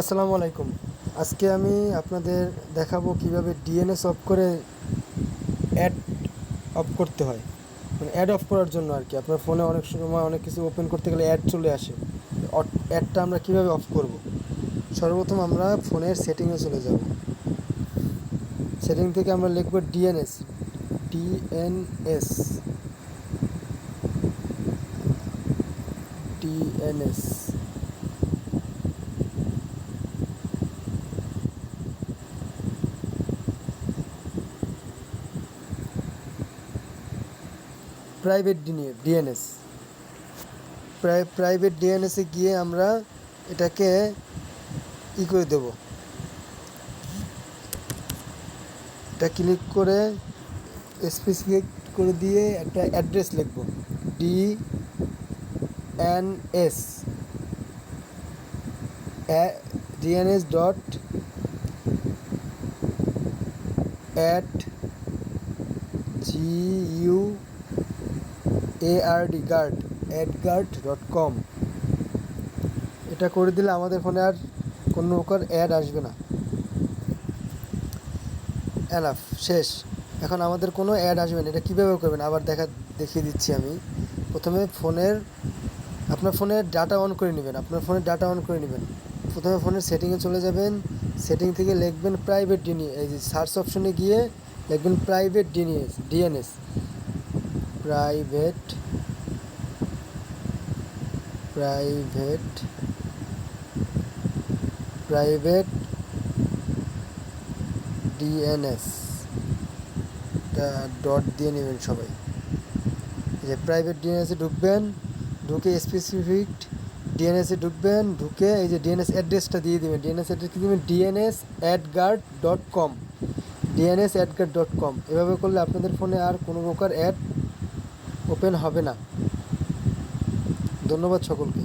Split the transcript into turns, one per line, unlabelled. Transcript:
আসসালামু আলাইকুম। আজকে আমি আপনাদের দেখাবো কীভাবে ডিএনএস অফ করে অ্যাড অফ করতে হয়। মানে অ্যাড অফ করার জন্য আর কি। আপনার ফোনে অনেক সময় অনেক কিছু ওপেন করতে গেলে অ্যাড চলে আসে। অ্যাডটা আমরা কীভাবে অফ করব? সর্বপ্রথম আমরা ফোনের সেটিংয়ে চলে যাব। সেটিং থেকে আমরা লিখব DNS DNS DNS private DNS private ডিএনএসে গিয়ে আমরা এটাকে ই করে দেব। এটা ক্লিক করে স্পেসিফিক করে দিয়ে একটা অ্যাড্রেস লিখব। D N S DNS dot at G U A R D guard AdGuard dot com এটা করে দিলে আমাদের ফোনে আর কোনো প্রকার অ্যাড আসবে না। এনাফ, শেষ। এখন আমাদের কোনো অ্যাড আসবে না। এটা কীভাবে করবেন? আবার দেখা, দেখিয়ে দিচ্ছি আমি। প্রথমে ফোনের আপনার ফোনের ডাটা অন করে নেবেন। আপনার ফোনের ডাটা অন করে নেবেন। প্রথমে ফোনের সেটিংয়ে চলে যাবেন। সেটিং থেকে লিখবেন প্রাইভেট ডিনি এই যে সার্চ অপশনে গিয়ে লিখবেন private DNS DNS private private private DNS. Dot দিয়ে নেবেন সবাই। যে প্রাইভেট ডিএনএসে ঢুকবেন, ঢুকে স্পেসিফিক ডিএনএসে ঢুকবেন, ঢুকে এই যে ডিএনএস অ্যাড্রেসটা দিয়ে দেবেন। ডিএনএস অ্যাড্রেস কি দেবেন? DNS AdGuard dot com DNS AdGuard dot com এভাবে করলে আপনাদের ফোনে আর কোনো প্রকার অ্যাড ওপেন হবে না। ধন্যবাদ সকলকে।